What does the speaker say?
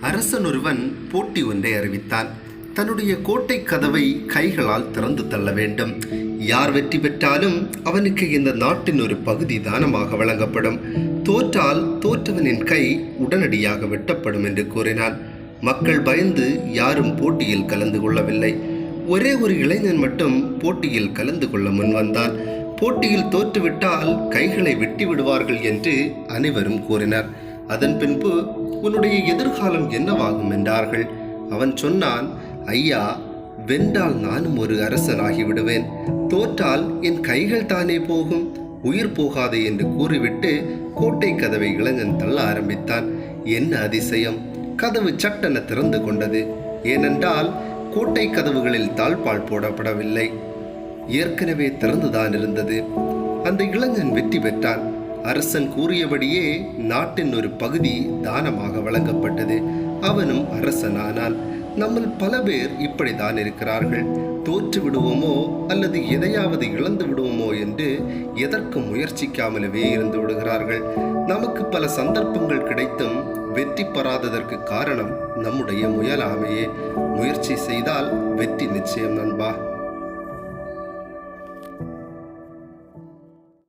அரசன் ஒருவன் போட்டி ஒன்றை அறிவித்தான். தன்னுடைய கோட்டை கதவை கைகளால் திறந்து தள்ள வேண்டும். யார் வெற்றி பெற்றாலும் அவனுக்கு இந்த நாட்டின் ஒரு பகுதி தானமாக வழங்கப்படும். தோற்றால் தோற்றவனின் கை உடனடியாக வெட்டப்படும் என்று கூறினான். மக்கள் பயந்து யாரும் போட்டியில் கலந்து கொள்ளவில்லை. ஒரே ஒரு இளைஞன் மட்டும் போட்டியில் கலந்து கொள்ள முன்வந்தான் போட்டியில் தோற்றுவிட்டால் கைகளை வெட்டி விடுவார்கள் என்று அனைவரும் கூறினர். அதன் பின்பு உன்னுடைய எதிர்காலம் என்னவாகும் என்றார்கள். அவன் சொன்னான் ஐயா வென்றால் நானும் ஒரு அரசனாகி விடுவேன் தோற்றால் என் கைகள் தானே போகும். உயிர் போகாதே என்று கூறிவிட்டு கோட்டை கதவை இளைஞன் தள்ள ஆரம்பித்தான். என்ன அதிசயம்! கதவு சட்டென திறந்து கொண்டது. ஏனென்றால் கோட்டை கதவுகளில் தாழ்பால் போடப்படவில்லை. ஏற்கனவே திறந்துதான் இருந்தது. அந்த இளைஞன் வெற்றி பெற்றான். அரசன் கூறியபடியே நாட்டின் ஒரு பகுதி தானமாக வழங்கப்பட்டது. அவனும் அரசனானான். நம்மில் பல பேர் இப்படித்தான் இருக்கிறார்கள். தோற்று விடுவோமோ அல்லது எதையாவது இழந்து விடுவோமோ என்று எதற்கும் முயற்சிக்காமலவே இருந்து விடுகிறார்கள். நமக்கு பல சந்தர்ப்பங்கள் கிடைத்தும் வெற்றி பெறாததற்கு காரணம் நம்முடைய முயலாமையே. முயற்சி செய்தால் வெற்றி நிச்சயம் நண்பா.